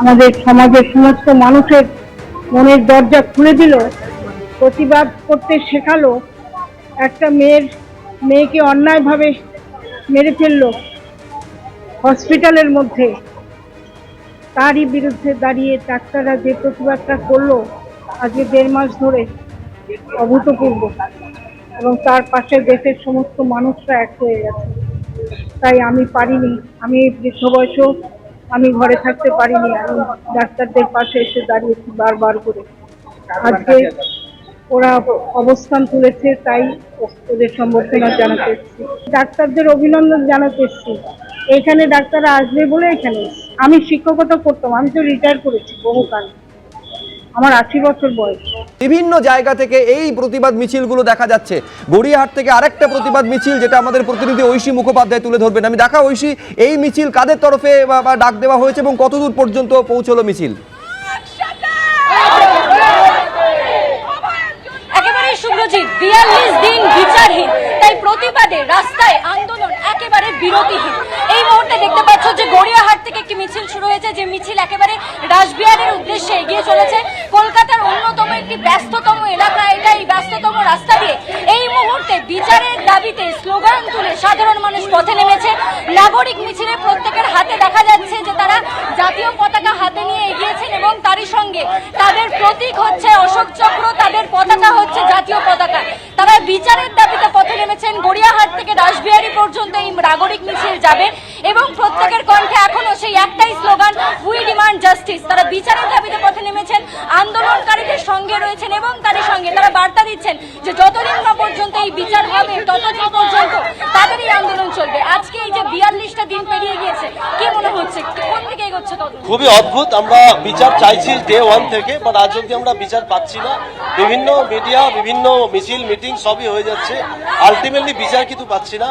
আমাদের সমাজের সমস্ত মানুষের মনের দরজা খুলে দিল, প্রতিবাদ করতে শেখালো, একটা মেয়ের, মেয়েকে অন্যায়ভাবে মেরে ফেলল হসপিটালের মধ্যে। তারই বিরুদ্ধে দাঁড়িয়ে ডাক্তাররা যে প্রতিবাদটা করল, আজকে দেড় মাস ধরে অভূতপূর্ব এবং তার পাশে দেশের সমস্ত মানুষরা এক হয়ে গেছে। তাই আমি পারিনি, আমি বৃদ্ধ বয়সেও আমি ঘরে থাকতে পারিনি, আমি ডাক্তারদের পাশে এসে দাঁড়িয়েছি বারবার করে। আজকে ওরা অবস্থান তুলেছে, তাই ওদের সম্বর্ধনা জানাতে এসেছি। ডাক্তারদের অভিনন্দন জানাতে এসেছি। এখানে ডাক্তাররা আসবে বলে এখানে আমি শিক্ষকতা করতাম, আমি তো রিটায়ার করেছি বহুকাল। আমার আশি বছর বয়স। বিভিন্ন জায়গা থেকে এই প্রতিবাদ মিছিলগুলো দেখা যাচ্ছে। গড়িয়াহাট থেকে আরেকটা প্রতিবাদ মিছিল যেটা আমাদের প্রতিনিধি ঐশী মুখোপাধ্যায় তুলে ধরবেন। আমি দেখা, ঐশী, এই মিছিল কাদের তরফে বা ডাক দেওয়া হয়েছে এবং কতদূর পর্যন্ত পৌঁছলো মিছিল? দেখতে পাচ্ছ যে গড়িয়াহাট থেকে একটি মিছিল শুরু হয়েছে, যে মিছিল একেবারে রাসবিহারের উদ্দেশ্যে এগিয়ে চলেছে। একটি ব্যস্ততম এলাকা এটা এই ব্যস্ততম রাস্তা দিয়ে। এই মুহূর্তে বিচারের দাবিতে স্লোগান তুলে সাধারণ মানুষ পথে নেমেছে। নাগরিক মিছিলে প্রত্যেকের হাতে দেখা যাচ্ছে যে তারা জাতীয় পতাকা হাতে নিয়ে এগিয়েছেন এবং তারই সঙ্গে তাদের প্রতীক হচ্ছে অশোক চক্র, তাদের পতাকা হচ্ছে জাতীয় পতাকা। তারা বিচারের দাবিতে পথে নেমেছেন। গড়িয়াহাট থেকে রাসবিহারী পর্যন্ত এই নাগরিক মিছিল যাবে এবং প্রত্যেকের কণ্ঠে এখনও সেই একটাই স্লোগান উই ডিমান্ড জাস্টিস তারা বিচারের দাবিতে পথে নেমেছেন। আন্দোলনকারীদের সঙ্গে রয়েছেন এবং তারই সঙ্গে তারা বার্তা দিচ্ছেন যে যতদিন না পর্যন্ত এই বিচার হবে, ততদিন পর্যন্ত তাদের এই আন্দোলন চলবে। আজকে এই যে বিয়াল্লিশটা দিন পেরিয়ে গিয়েছে, কি মনে হচ্ছে? কোন দিকে এগোচ্ছে খুবই অদ্ভুত, আমরা বিচার চাইছি ডে ওয়ান থেকে বাট আজ অব্দি আমরা বিচার পাচ্ছি না। বিভিন্ন মিডিয়া বিভিন্ন মিছিল মিটিং সবই হয়ে যাচ্ছে। আলটিমেটলি বিচার কিন্তু পাচ্ছি না।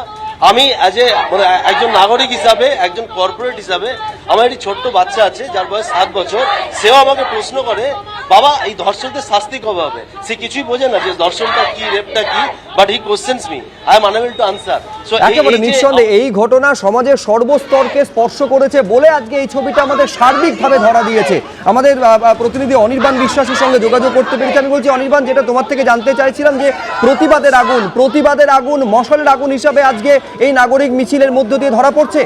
আমি অ্যাজ এ মানে একজন নাগরিক হিসাবে, একজন কর্পোরেট হিসাবে, আমার একটি ছোট্ট বাচ্চা আছে, যার বয়স সাত বছর, সেও আমাকে প্রশ্ন করে বাবা এই ধর্ষকদের শাস্তি কবে হবে? সে কিছুই বোঝে না যে ধর্ষণটা কি রেপটা কি but he questions me I am unable to answer so একেবারে নিঃসন্দেহে এই ঘটনা সমাজের সর্বস্তরকে স্পর্শ করেছে বলে আজকে এই ছবিটা আমাদের সার্বিকভাবে ধরা দিয়েছে। আমাদের প্রতিনিধি অনির্বাণ বিশ্বাসের সঙ্গে যোগাযোগ করতে পেরেছি। আমি বলছি অনির্বাণ যেটা তোমার থেকে জানতে চাইছিলাম যে প্রতিবাদের আগুন প্রতিবাদের আগুন মশলের আগুন হিসাবে আজকে এই নাগরিক মিছিলের মধ্য দিয়ে ধরা পড়ছে?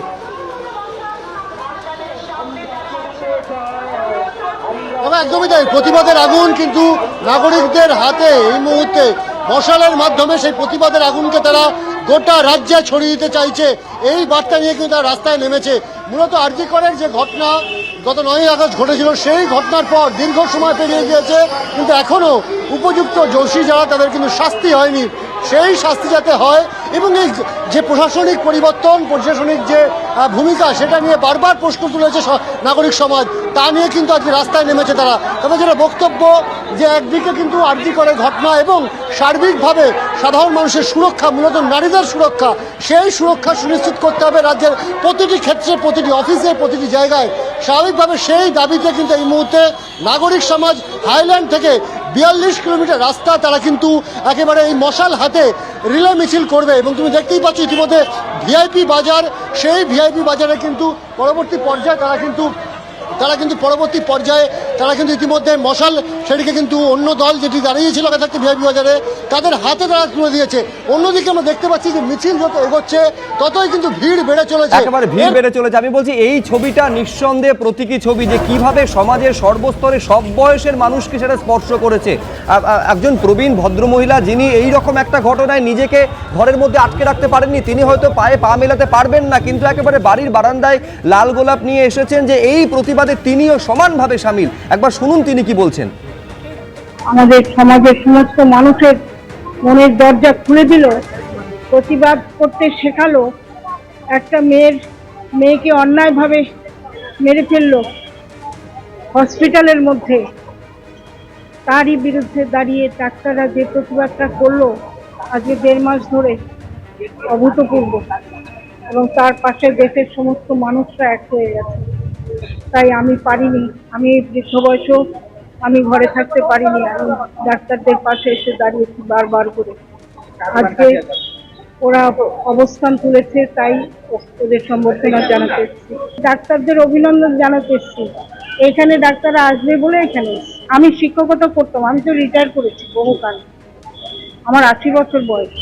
তবে একদমই তাই, প্রতিবাদের আগুন কিন্তু নাগরিকদের হাতে এই মুহূর্তে মশালের মাধ্যমে সেই প্রতিবাদের আগুনকে তারা গোটা রাজ্যে ছড়িয়ে দিতে চাইছে। এই বার্তা নিয়ে কিন্তু তারা রাস্তায় নেমেছে। মূলত আরজি করের যে ঘটনা গত নয় আগস্ট ঘটেছিল, সেই ঘটনার পর দীর্ঘ সময় পেরিয়ে গিয়েছে, কিন্তু এখনও উপযুক্ত দোষী যারা, তাদের কিন্তু শাস্তি হয়নি। সেই শাস্তি যাতে হয় এবং এই যে প্রশাসনিক পরিবর্তন, প্রশাসনিক যে ভূমিকা, সেটা নিয়ে বারবার প্রশ্ন তুলেছে নাগরিক সমাজ। তা নিয়ে কিন্তু আজকে রাস্তায় নেমেছে তারা। তবে যেটা বক্তব্য, যে একদিকে কিন্তু আর্জি করে ঘটনা এবং সার্বিকভাবে সাধারণ মানুষের সুরক্ষা, মূলত নারীদের সুরক্ষা, সেই সুরক্ষা সুনিশ্চিত করতে হবে রাজ্যের প্রতিটি ক্ষেত্রে, প্রতিটি অফিসে, প্রতিটি জায়গায়। স্বাভাবিকভাবে সেই দাবিতে কিন্তু এই মুহূর্তে নাগরিক সমাজ হাইল্যান্ড থেকে বিয়াল্লিশ কিলোমিটার রাস্তা তারা কিন্তু একেবারে এই মশাল হাতে রিলে মিছিল করবে এবং তুমি দেখতেই পাচ্ছ ইতিমধ্যে ভিআইপি বাজার, সেই ভিআইপি বাজারে কিন্তু পরবর্তী পর্যায়ে তারা কিন্তু তারা কিন্তু পরবর্তী পর্যায়ে তারা কিন্তু ইতিমধ্যে মশাল সেটিকে কিন্তু অন্য দল যেটি দাঁড়িয়েছিল আগে থাকতে ভিআইপি বাজারে তাদের হাতে তারা তুলে দিয়েছে। অন্যদিকে আমরা দেখতে পাচ্ছি যে মিছিল যত এগোচ্ছে ততই কিন্তু ভিড় বেড়ে চলেছে। একেবারে ভিড় বেড়ে চলেছে। আমি বলছি এই ছবিটা নিঃসন্দেহে প্রতীকী ছবি যে কীভাবে সমাজের সর্বস্তরে সব বয়সের মানুষকে সেটা স্পর্শ করেছে। একজন প্রবীণ ভদ্রমহিলা যিনি এই রকম একটা ঘটনায় নিজেকে ঘরের মধ্যে আটকে রাখতে পারেননি তিনি হয়তো পায়ে পা মেলাতে পারবেন না কিন্তু একেবারে বাড়ির বারান্দায় লাল গোলাপ নিয়ে এসেছেন যে এই প্রতিবাদে তিনিও সমানভাবে সামিল। একবার শুনুন তিনি কি বলছেন। আমাদের সমাজের সমস্ত মানুষের মনের দরজা খুলে দিল, প্রতিবাদ করতে শেখালো, একটা মেয়ের, মেয়েকে অন্যায়ভাবে মেরে ফেলল হসপিটালের মধ্যে। তারই বিরুদ্ধে দাঁড়িয়ে ডাক্তাররা যে প্রতিবাদটা করল, আজকে দেড় মাস ধরে অভূতপূর্ব। এবং তার পাশে দেশের সমস্ত মানুষরা এক হয়ে গেছে। তাই আমি পারিনি। আমি বৃদ্ধ বয়সেও আমি ঘরে থাকতে পারিনি। আমি ডাক্তারদের পাশে এসে দাঁড়িয়েছি বারবার করে। আজকে ওরা অবস্থান তুলেছে, তাই ওদের সম্বর্ধনা জানাতে এসেছি। ডাক্তারদের অভিনন্দন জানাতে এসেছি। এখানে ডাক্তাররা আসবে বলে এখানে আমি শিক্ষকতা করতাম, আমি তো রিটায়ার করেছি বহুকাল। আমার আশি বছর বয়স।